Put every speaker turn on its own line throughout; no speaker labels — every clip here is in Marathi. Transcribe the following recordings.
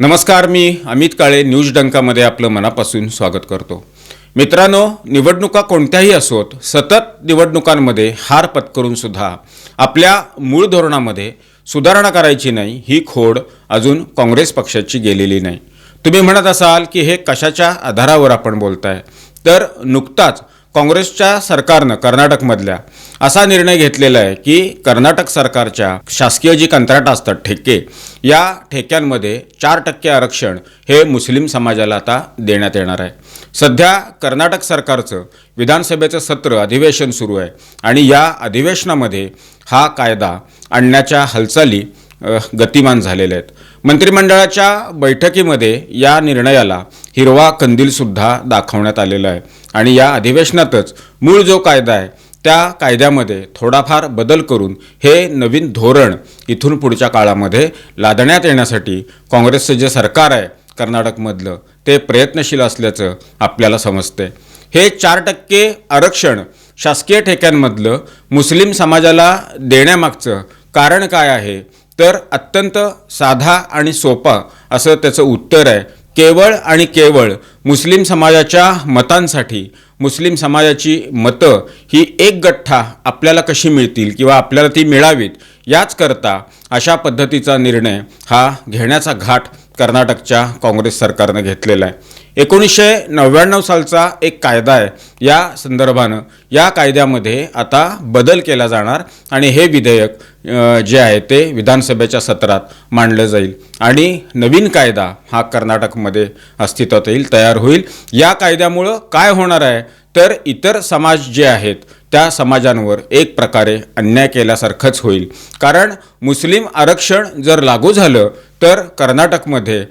नमस्कार मी अमित काळे न्यूज डंकामध्ये आपलं मनापासून स्वागत करतो. मित्रांनो निवडणुका कोणत्याही असोत सतत निवडणुकांमध्ये हार पत्करून सुद्धा आपल्या मूळ धोरणामध्ये सुधारणा करायची नाही ही खोड अजून काँग्रेस पक्षाची गेलेली नाही. तुम्ही म्हणत असाल की हे कशाच्या आधारावर आपण बोलताय? तर नुकताच काँग्रेसच्या सरकारनं कर्नाटकमधल्या असा निर्णय घेतलेला आहे की कर्नाटक सरकारच्या शासकीय जी कंत्राटं असतात ठेके या ठेक्यांमध्ये चार टक्के आरक्षण हे मुस्लिम समाजाला आता देण्यात येणार आहे. सध्या कर्नाटक सरकारचं विधानसभेचं सत्र अधिवेशन सुरू आहे आणि या अधिवेशनामध्ये हा कायदा आणण्याच्या हालचाली गतिमान झालेले आहेत. मंत्रिमंडळाच्या बैठकीमध्ये या निर्णयाला हिरवा कंदीलसुद्धा दाखवण्यात आलेला आहे. आणि या अधिवेशनातच मूळ जो कायदा आहे त्या कायद्यामध्ये थोडाफार बदल करून हे नवीन धोरण इथून पुढच्या काळामध्ये लादण्यात येण्यासाठी काँग्रेसचं जे सरकार आहे कर्नाटकमधलं ते प्रयत्नशील असल्याचं आपल्याला समजते हे चार टक्के आरक्षण शासकीय ठेक्यांमधलं मुस्लिम समाजाला देण्यामागचं कारण काय आहे तर अत्यंत साधा आणि सोपा असं त्याचं उत्तर आहे. केवळ आणि केवळ मुस्लिम समाजाच्या मतांसाठी मुस्लिम समाजाची मतं ही एक गठ्ठा आपल्याला कशी मिळतील किंवा आपल्याला ती मिळावीत याचकरता अशा पद्धतीचा निर्णय हा घेण्याचा घाट कर्नाटकच्या काँग्रेस सरकारनं घेतलेला आहे. एकोणीसशे नव्याण्णव सालचा एक कायदा आहे. या संदर्भानं या कायद्यामध्ये आता बदल केला जाणार आणि हे विधेयक जे आहे ते विधानसभेच्या सत्रात मांडलं जाईल. आणि नवीन कायदा हा कर्नाटकमध्ये अस्तित्वात येईल तयार होईल. या कायद्यामुळं काय होणार आहे? तर इतर समाज जे आहेत त्या समाजांवर एक प्रकारे अन्याय केल्यासारखंच होईल. कारण मुस्लिम आरक्षण जर लागू झालं तर कर्नाटकमध्ये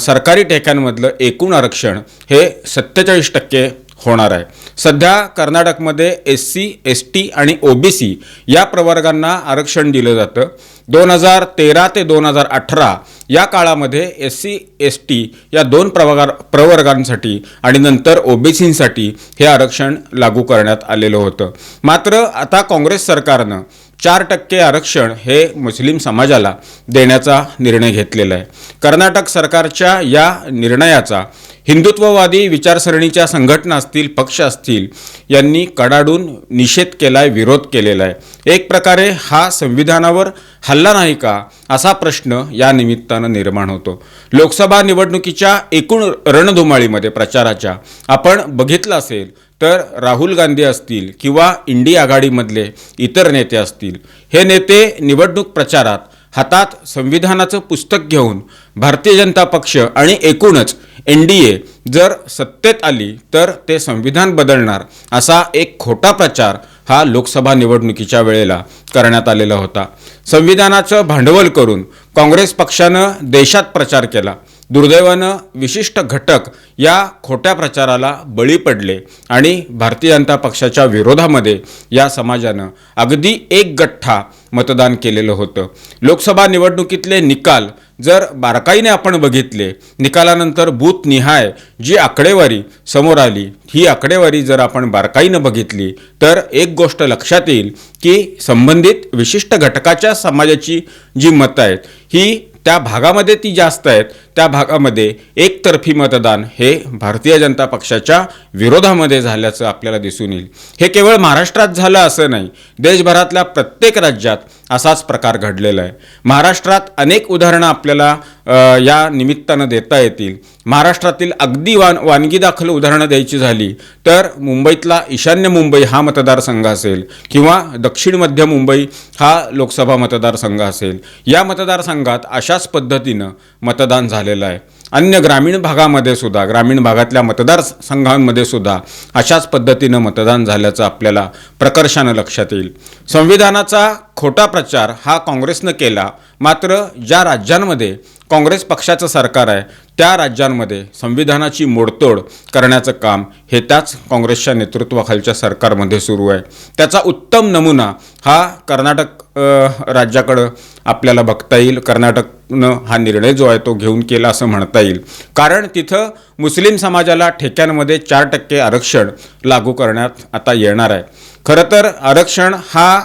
सरकारी ठेक्यांमधलं एकूण आरक्षण हे सत्तेचाळीस टक्के होणार आहे. सध्या कर्नाटकमध्ये एस सी एस टी आणि ओ बी सी या प्रवर्गांना आरक्षण दिलं जातं. दोन हजार तेरा ते दोन हजार अठरा या काळामध्ये एस सी एस टी या दोन प्रवर्गा प्रवर्गांसाठी आणि नंतर ओबीसींसाठी हे आरक्षण लागू करण्यात आलेलं होतं. मात्र आता काँग्रेस सरकारनं चार टक्के आरक्षण हे मुस्लिम समाजाला देण्याचा निर्णय घेतलेला आहे. कर्नाटक सरकारच्या या निर्णयाचा हिंदुत्ववादी विचारसरणीच्या संघटना असतील पक्ष असतील यांनी कडाडून निषेध केलाय विरोध केलेला आहे एक प्रकारे हा संविधानावर हल्ला नाही का असा प्रश्न या निमित्तानं निर्माण होतो. लोकसभा निवडणुकीच्या एकूण रणधुमाळीमध्ये प्रचाराच्या आपण बघितलं असेल तर राहुल गांधी असतील किंवा इंडी आघाडीमधले इतर नेते असतील हे नेते निवडणूक प्रचारात हातात संविधानाचं पुस्तक घेऊन भारतीय जनता पक्ष आणि एकूणच एन डी ए जर सत्तेत आली तर ते संविधान बदलणार असा एक खोटा प्रचार हा लोकसभा निवडणुकीच्या वेळेला करण्यात आलेला होता. संविधानाचं भांडवल करून काँग्रेस पक्षानं देशात प्रचार केला. दुर्दैवानं विशिष्ट घटक या खोट्या प्रचाराला बळी पडले आणि भारतीय जनता पक्षाच्या विरोधामध्ये या समाजानं अगदी एक गठ्ठा मतदान केलेलं होतं. लोकसभा निवडणुकीतले निकाल जर बारकाईने आपण बघितले निकालानंतर बूथ निहाय जी आकडेवारी समोर आली ही आकडेवारी जर आपण बारकाईनं बघितली तर एक गोष्ट लक्षात येईल की संबंधित विशिष्ट घटकाच्या समाजाची जी मतं आहेत ही त्या भागामध्ये ती जास्त आहेत त्या भागामध्ये एकतर्फी मतदान हे भारतीय जनता पक्षाच्या विरोधामध्ये झाल्याचं आपल्याला दिसून येईल. हे केवळ महाराष्ट्रात झालं असं नाही देशभरातल्या प्रत्येक राज्यात असाच प्रकार घडलेला आहे. महाराष्ट्रात अनेक उदाहरणं आपल्याला या निमित्तानं देता येतील. महाराष्ट्रातील अगदी वान वानगी दाखल उदाहरणं द्यायची झाली तर मुंबईतला ईशान्य मुंबई हा मतदारसंघ असेल किंवा दक्षिण मध्य मुंबई हा लोकसभा मतदारसंघ असेल. या मतदारसंघात अशाच पद्धतीनं मतदान झालेलं आहे. अन्य ग्रामीण भागामध्ये सुद्धा ग्रामीण भागातल्या मतदारसंघांमध्ये सुद्धा अशाच पद्धतीनं मतदान झाल्याचं आपल्याला प्रकर्षानं लक्षात येईल. संविधानाचा खोटा प्रचार हा काँग्रेसनं केला. मात्र ज्या राज्यांमध्ये काँग्रेस पक्षाचं सरकार आहे त्या राज्यांमध्ये संविधानाची मोडतोड करण्याचं काम हे त्याच काँग्रेसच्या नेतृत्वाखालच्या सरकारमध्ये सुरू आहे. त्याचा उत्तम नमुना हा कर्नाटक राज्याकडं आपल्याला बघता येईल. कर्नाटकनं हा निर्णय जो आहे तो घेऊन केला असं म्हणता येईल. कारण तिथं मुस्लिम समाजाला ठेक्यांमध्ये चार टक्के आरक्षण लागू करण्यात आता येणार आहे. खरं तर आरक्षण हा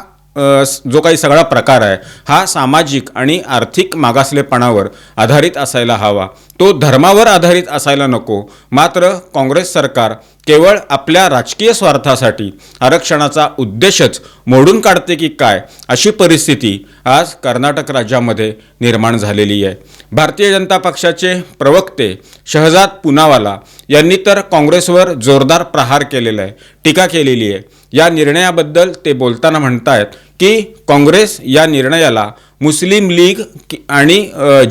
जो काही सगळा प्रकार आहे हा सामाजिक आणि आर्थिक मागासलेपणावर आधारित असायला हवा. तो धर्मावर आधारित असायला नको. मात्र काँग्रेस सरकार केवळ आपल्या राजकीय स्वार्थासाठी आरक्षणाचा उद्देशच मोडून काढते की काय अशी परिस्थिती आज कर्नाटक राज्यामध्ये निर्माण झालेली आहे. भारतीय जनता पक्षाचे प्रवक्ते शहजाद पुनावाला यांनी तर काँग्रेसवर जोरदार प्रहार केलेला आहे टीका केलेली आहे. या निर्णयाबद्दल ते बोलताना म्हणतायत की काँग्रेस या निर्णयाला मुस्लिम लीग आणि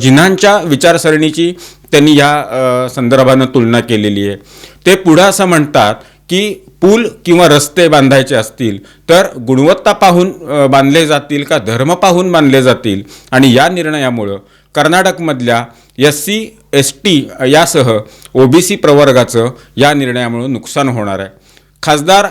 जिन्हांच्या विचारसरणीची त्यांनी या संदर्भानं तुलना केलेली आहे. ते पुढं असं म्हणतात की पूल किंवा रस्ते बांधायचे असतील तर गुणवत्ता पाहून बांधले जातील का धर्म पाहून बांधले जातील? आणि या निर्णयामुळं कर्नाटकमधल्या एस सी एस टी यासह ओबीसी प्रवर्गाचं या निर्णयामुळं नुकसान होणार आहे. खासदार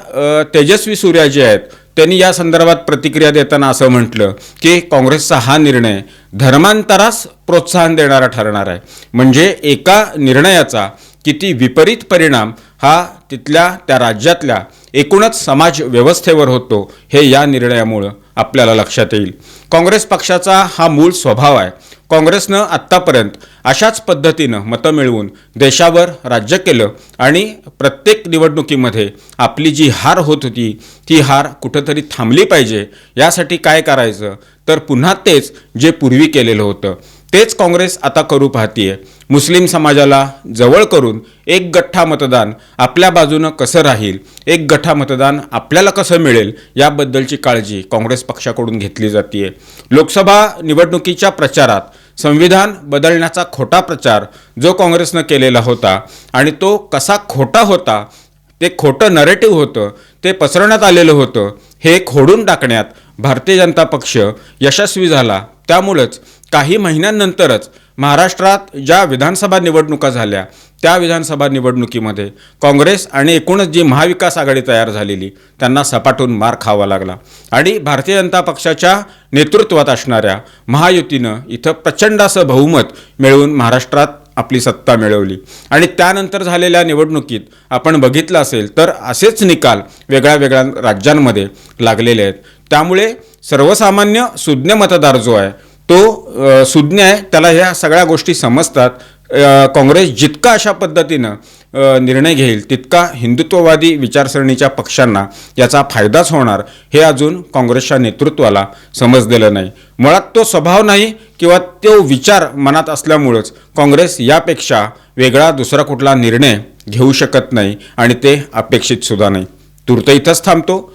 तेजस्वी सूर्या जे आहेत त्यांनी या संदर्भात प्रतिक्रिया देताना असं म्हटलं की काँग्रेसचा हा निर्णय धर्मांतरास प्रोत्साहन देणारा ठरणार आहे. म्हणजे एका निर्णयाचा किती विपरीत परिणाम हा तिथल्या त्या राज्यातल्या एकूणच समाज व्यवस्थेवर होतो हे या निर्णयामुळं. आपल्याला लक्षात येईल. काँग्रेस पक्षाचा हा मूळ स्वभाव आहे. काँग्रेसनं आत्तापर्यंत अशाच पद्धतीनं मतं मिळवून देशावर राज्य केलं आणि प्रत्येक निवडणुकीमध्ये आपली जी हार होत होती ती हार कुठंतरी थांबली पाहिजे यासाठी काय करायचं? तर पुन्हा तेच जे पूर्वी केलेलं होतं. तेच काँग्रेस आता करू पाहतीये. मुस्लिम समाजाला जवळ करून एक गठ्ठा मतदान आपल्या बाजूनं कसं राहील एक गठ्ठा मतदान आपल्याला कसं मिळेल याबद्दलची काळजी काँग्रेस पक्षाकडून घेतली जाते लोकसभा निवडणुकीच्या प्रचारात संविधान बदलण्याचा खोटा प्रचार जो काँग्रेसनं केलेला होता आणि तो कसा खोटा होता ते खोटं नरेटिव्ह होतं ते पसरवण्यात आलेलं होतं हे खोडून टाकण्यात भारतीय जनता पक्ष यशस्वी झाला. त्यामुळंच काही महिन्यांनंतरच महाराष्ट्रात ज्या विधानसभा निवडणुका झाल्या त्या विधानसभा निवडणुकीमध्ये काँग्रेस आणि एकूणच जी महाविकास आघाडी तयार झालेली त्यांना सपाटून मार खावा लागला. आणि भारतीय जनता पक्षाच्या नेतृत्वात असणाऱ्या महायुतीनं इथं प्रचंड असं बहुमत मिळवून महाराष्ट्रात आपली सत्ता मिळवली. आणि त्यानंतर झालेल्या निवडणुकीत आपण बघितलं असेल तर असेच निकाल वेगळ्या वेगळ्या राज्यांमध्ये लागलेले आहेत. त्यामुळे सर्वसामान्य सुज्ञ मतदार जो आहे तो सुज्ञ आहे. त्याला ह्या सगळ्या गोष्टी समजतात. काँग्रेस जितका अशा पद्धतीनं निर्णय घेईल तितका हिंदुत्ववादी विचारसरणीच्या पक्षांना याचा फायदाच होणार हे अजून काँग्रेसच्या नेतृत्वाला समजलेलं नाही. मुळात तो स्वभाव नाही किंवा तो विचार मनात असल्यामुळंच काँग्रेस यापेक्षा वेगळा दुसरा कुठला निर्णय घेऊ शकत नाही आणि ते अपेक्षित सुद्धा नाही. तूर्त इथंच थांबतो.